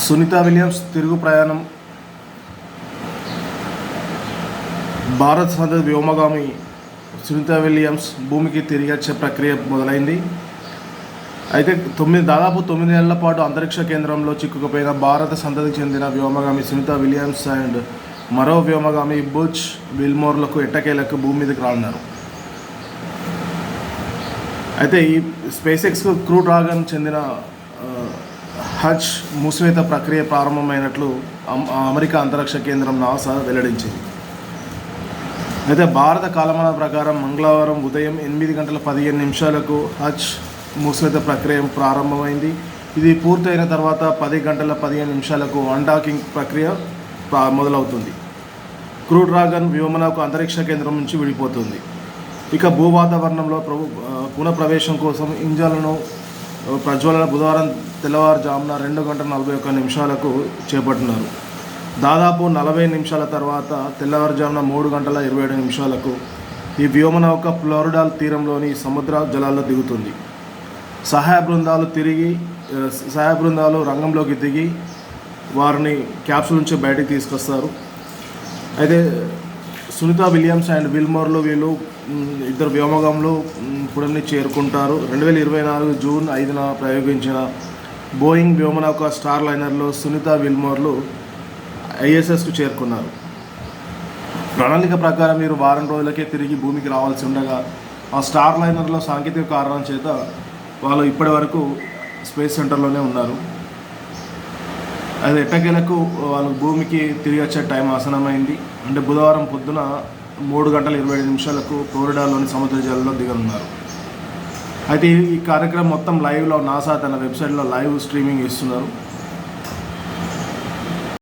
Sunitha Williams తిరుగు ప్రయాణం. భారత్ సంతతి వ్యోమగామి సునీత విలియమ్స్ భూమికి తిరిగి వచ్చే ప్రక్రియ మొదలైంది. అయితే తొమ్మిది దాదాపు తొమ్మిది నెలల పాటు అంతరిక్ష కేంద్రంలో చిక్కుకుపోయిన భారత సంతతికి చెందిన వ్యోమగామి సునీత విలియమ్స్ అండ్ మరో వ్యోమగామి బుచ్ విల్మోర్లకు ఎట్టకేలకు భూమి మీదకి రానున్నారు. అయితే ఈ స్పేస్ ఎక్స్ క్రూ డ్రాగన్ చెందిన హజ్ మూసివేత ప్రక్రియ ప్రారంభమైనట్లు అమెరికా అంతరిక్ష కేంద్రం నాసా వెల్లడించింది. అయితే భారత కాలమాన ప్రకారం మంగళవారం ఉదయం ఎనిమిది గంటల పదిహేను నిమిషాలకు హజ్ మూసివేత ప్రక్రియ ప్రారంభమైంది. ఇది పూర్తయిన తర్వాత పది గంటల పదిహేను నిమిషాలకు అన్డాకింగ్ ప్రక్రియ ప్రా- మొదలవుతుంది. క్రూ డ్రాగన్ వ్యోమనౌక అంతరిక్ష కేంద్రం నుంచి విడిపోతుంది. ఇక భూ వాతావరణంలో ప్రభు పునఃప్రవేశం కోసం ఇంజన్లను ప్రజ్వలన బుధవారం తెల్లవారుజామున రెండు గంటల నలభై ఒక్క నిమిషాలకు చేపట్టినారు. దాదాపు నలభై నిమిషాల తర్వాత తెల్లవారుజామున మూడు గంటల ఇరవై ఏడు నిమిషాలకు ఈ వ్యోమనౌక ఫ్లోరిడాల్ తీరంలోని సముద్ర జలాల్లో దిగుతుంది. సహాయ బృందాలు తిరిగి సహాయ బృందాలు రంగంలోకి దిగి వారిని క్యాప్సూల్ నుంచి బయటికి తీసుకొస్తారు. అయితే సునీత విలియమ్స్ అండ్ విల్మోర్లు వీళ్ళు ఇద్దరు వ్యోమగంలో ఇప్పుడన్నీ చేరుకుంటారు. రెండు వేల ఇరవై నాలుగు జూన్ ఐదున ప్రయోగించిన బోయింగ్ వ్యోమనౌక స్టార్ లైనర్లో సునీత విల్మోర్లు ఐఎస్ఎస్కు చేరుకున్నారు. ప్రణాళిక ప్రకారం మీరు వారం రోజులకే తిరిగి భూమికి రావాల్సి ఉండగా ఆ స్టార్ లైనర్లో సాంకేతిక కారణం చేత వాళ్ళు ఇప్పటి వరకు స్పేస్ సెంటర్లోనే ఉన్నారు. అది ఎట్టకేలకు వాళ్ళు భూమికి తిరిగి వచ్చే టైం ఆసనమైంది అంటే బుధవారం పొద్దున మూడు గంటల ఇరవై ఐదు నిమిషాలకు ఫ్లోరిడాలోని సముద్ర జలంలో దిగనున్నారు. అయితే ఈ- కార్యక్రమం మొత్తం లైవ్లో నాసా తన వెబ్సైట్లో లైవ్ స్ట్రీమింగ్ ఇస్తున్నారు